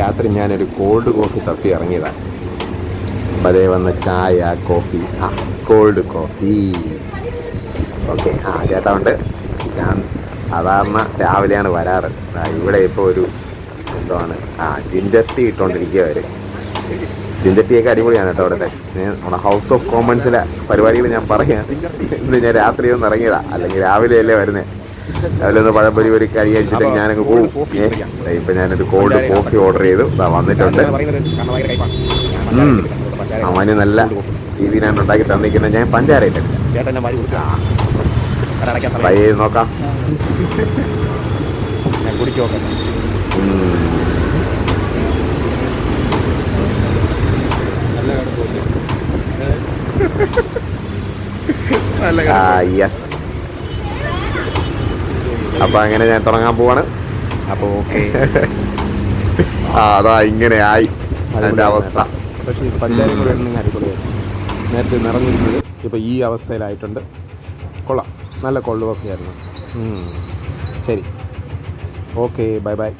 രാത്രി ഞാനൊരു cold coffee തപ്പി ഇറങ്ങിയതാണ്. അപ്പം അതേ വന്ന ചായ കോഫി ആ കോൾഡ് കോഫി ഓക്കെ ആ ചേട്ടാ ഉണ്ട്. ഞാൻ സാധാരണ രാവിലെയാണ് വരാറ്. ഇവിടെ ഇപ്പോൾ ഒരു എന്താണ് ആ ജിഞ്ചർ ടീ ഇട്ടുകൊണ്ടിരിക്കുക അവർ ജിഞ്ചർ ടീ ഒക്കെ അടിപൊളിയാണ് കേട്ടോ അവിടുത്തെ. നമ്മുടെ ഹൗസ് ഓഫ് കോമൺസിലെ പരിപാടികൾ ഞാൻ പറയാം. ഇന്ന് ഞാൻ രാത്രി ഒന്ന് ഇറങ്ങിയതാണ് അല്ലെങ്കിൽ രാവിലെയല്ലേ വരുന്നത് രാവിലെ ഒന്ന് പഴംപൊരി ഒരു കരി അടിച്ചിട്ട് ഞാനങ്ങ് പോകും ഇപ്പം ഞാനൊരു കോൾഡ് കോഫി ഓർഡർ ചെയ്തു. വന്നിട്ടുണ്ട്. അവന് നല്ല രീതിയിലാണ് ഉണ്ടാക്കി തന്നിരിക്കുന്നത്. ഞാൻ പഞ്ചാര ട്രൈ ചെയ്ത് നോക്കാം. യെസ് അപ്പൊ അങ്ങനെ ഞാൻ തുടങ്ങാൻ പോവാണ്. അപ്പോൾ ഓക്കെ. ആ അതാ ഇങ്ങനെ ആയി അതിന്റെ അവസ്ഥ. പക്ഷേ പഞ്ചായത്ത് കൂടെ അടിപൊളിയായിരുന്നു നേരത്തെ നിറഞ്ഞിരുന്നത് ഇപ്പൊ ഈ അവസ്ഥയിലായിട്ടുണ്ട്. കൊള്ളാം. നല്ല കൊള്ളു കോഫിയായിരുന്നു. ശരി. Okay bye bye.